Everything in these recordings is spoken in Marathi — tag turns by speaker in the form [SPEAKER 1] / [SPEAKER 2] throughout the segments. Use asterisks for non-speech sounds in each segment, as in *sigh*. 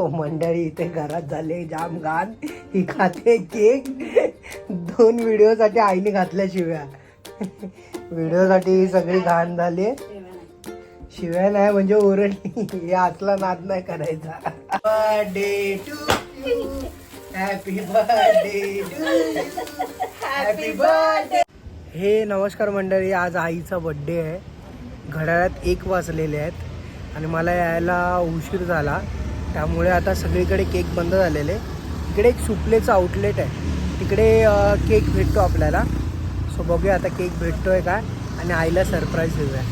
[SPEAKER 1] सो मंडळी इथे घरात झाले जाम घाण. ही खाते केक. दोन व्हिडिओसाठी आईने घातल्या शिव्या. व्हिडिओसाठी सगळी घाण झाली. शिव्या नाही म्हणजे ओरडली. हे असला नाद नाही करायचा. Birthday to happy birthday happy birthday हे नमस्कार मंडळी आज आईचा बड्डे आहे. घड्याळात एक वाजलेले आहेत. आणि मला यायला उशीर झाला. त्यामुळे आता सगळीकडे केक बंद झालेले. इकडे एक सुपलेचं आउटलेट आहे. तिकडे केक भेटतो आपल्याला. सो बघूया आता केक भेटतो आहे का आणि आईला सरप्राईज देऊया.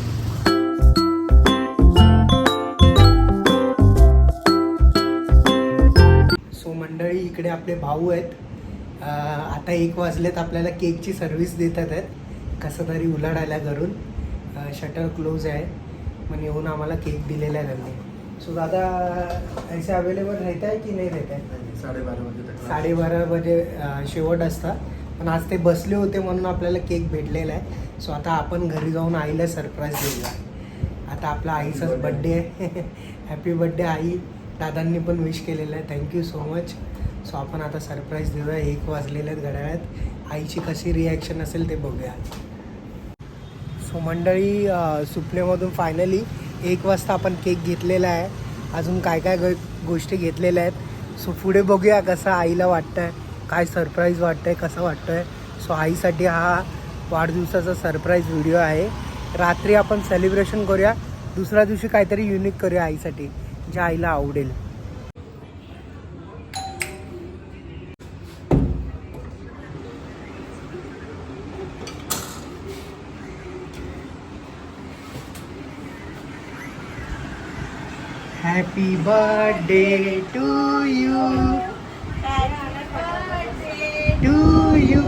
[SPEAKER 1] सो मंडळी इकडे आपले भाऊ आहेत. आता एक वाजलेत आपल्याला केकची सर्व्हिस देतात आहेत. कसं तरी उलाढायला घरून. शटर क्लोज आहे. मग येऊन आम्हाला केक दिलेला आहे त्यांनी. सो दादा ऐसे अवेलेबल रहता है की नाही रहता है?
[SPEAKER 2] साडेबारा वाजे तक
[SPEAKER 1] साडेबारा बजे अं, शेवट असता पण आज ते बसले होते म्हणून आपल्याला केक भेटलेला आहे. सो आता आपण घरी जाऊन आईला सरप्राईज देऊया. आता आपला आईचाच बड्डे आहे. *laughs* हॅपी बड्डे आई. दादांनी पण विश केलेलं आहे. थँक्यू सो मच सो आपण आता सरप्राईज देऊया. एक वाजलेले आहेत घड्याळात. आईची कशी रिॲक्शन असेल ते बघूया. सो मंडळी अं, सुपनेमधून फायनली एक वाजता आपण केक घेतलेला आहे. अजून काय काय गोष्टी घेतलेल्या आहेत. सो पुढे बघूया कसं आईला वाटतंय काय सरप्राईज वाटतंय कसं वाटतंय. सो आईसाठी हा वाढदिवसाचा सरप्राईज व्हिडिओ आहे. रात्री आपण सेलिब्रेशन करूया. दुसऱ्या दिवशी काहीतरी युनिक करूया आईसाठी जे आईला आवडेल. happy birthday to you to you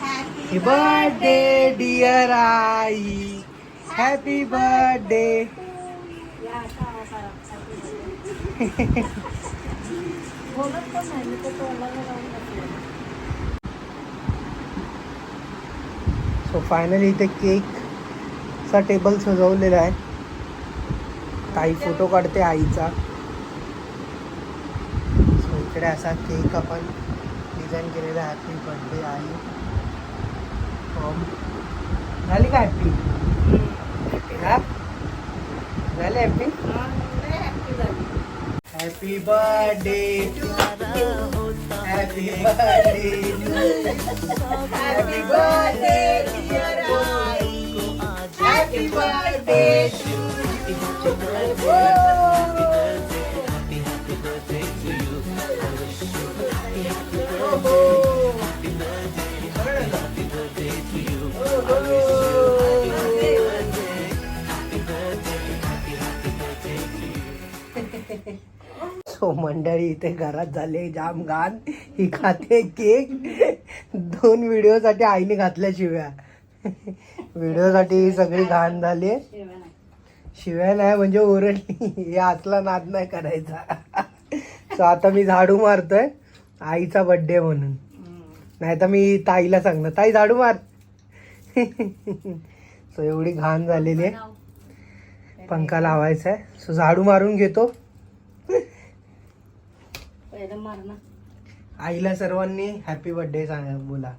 [SPEAKER 1] happy birthday dear I happy birthday so finally इथे केकचा टेबल सजवलेला आहे ताई फोटो काढते आईचा. सो इकडे असा केक आपण डिझाईन केलेला हॅपी बर्थडे आई झाली का हॅपी हा? झाले happy happy birthday happy birthday happy birthday happy birthday मंडळी इथे घरात झाले जाम घाण. ही खाते केक. दोन व्हिडिओसाठी आईने घातल्या शिव्या. व्हिडिओसाठी सगळी घाण झाली. शिव्या नाही म्हणजे ओरडली. हे असला नाद नाही करायचा. सो आता मी झाडू मारतोय. आईचा बड्डे म्हणून. नाही तर मी ताईला सांगणार ताई झाडू मार. सो एवढी घाण झालेली आहे. पंखा लावायचा आहे. सो झाडू मारून घेतो. आईला सर्वांनी हॅपी बर्थडे सांगा बोला.